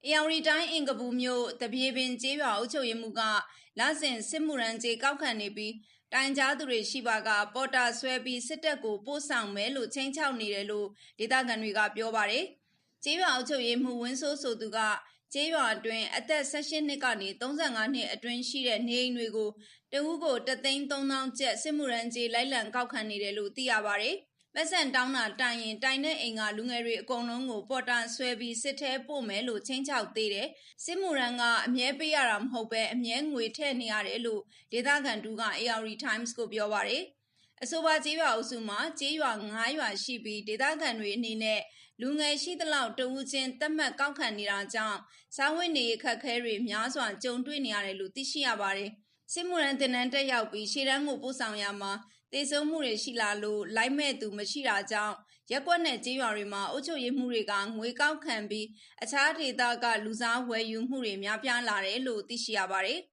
။အေယောင်ရီတိုင်းအင်ကပူမြို့တပြေပင်ကျေးရွာအုပ်ချုပ်ရေးမှူးကလစဉ်စစ်မှုရန်ကြေကောက်ခံနေပြီးတိုင်ကြားသူတွေရှိပါကပေါ်တာဆွဲပြီးစစ်တပ်ကိုပို့ဆောင်မယ်လို့ချင်းချောက်နေတယ်လို့ဒေသခံတွေကပြောပါတယ်။ကျေးရွာအုပ်ချုပ်ရေးမှူးဝင်းဆိုးဆိုသူကကျေးရွာအတွင်းအသက်18နှစ်ကနေ35နှစ်အတွင်းရှိတဲ့နေအိမ်တွေကိုတဦးကိုတသိန်း3000ကျပ်စစ်မှုရန်ကြေလိုက်လံကောက်ခံနေတယ်လို့သိရပါတယ်။ ပတ်စံတောင်းတာတိုင်ရင်တိုင်တဲ့အိမ်ကလူငယ်တွေအကုန်လုံးကိုပေါ်တာဆွဲပြီးစစ်ထဲပို့မယ်လို့ချင်းချောက်သေးတယ်။စစ်မှုရန်ကအမြဲပေးရတာမဟုတ်ပဲအမြဲငွေထည့်နေရတယ်လို့ဒေသခံတူက AR Times ကိုပြောပါတယ်။အဆိုပါကျေးရွာအုပ်စုမှာကျေးရွာ9ရွာရှိပြီးဒေသခံတွေအနေနဲ့လူငယ်ရှိသလောက်တဦးချင်းတတ်မှတ်ကောက်ခံနေတာကြောင့်စားဝတ်နေရေးအခက်အခဲတွေများစွာကြုံတွေ့နေရတယ်လို့သိရှိရပါတယ်။ စစ်မှုရန်တင်နန်းတက်ရောက်ပြီးရှေ့တန်းကိုပို့ဆောင်ရမှာတေဆုံးမှုတွေရှိလာလို့လိုက်မဲ့သူမရှိတာကြောင့်ရက်ကွက်နဲ့ကျေးရွာတွေမှာအုပ်ချုပ်ရေးမှုတွေကငွေကောက်ခံပြီးအခြားဒေသကလူစားဝယ်ယူမှုတွေများပြားလာတယ်လို့သိရှိရပါတယ်။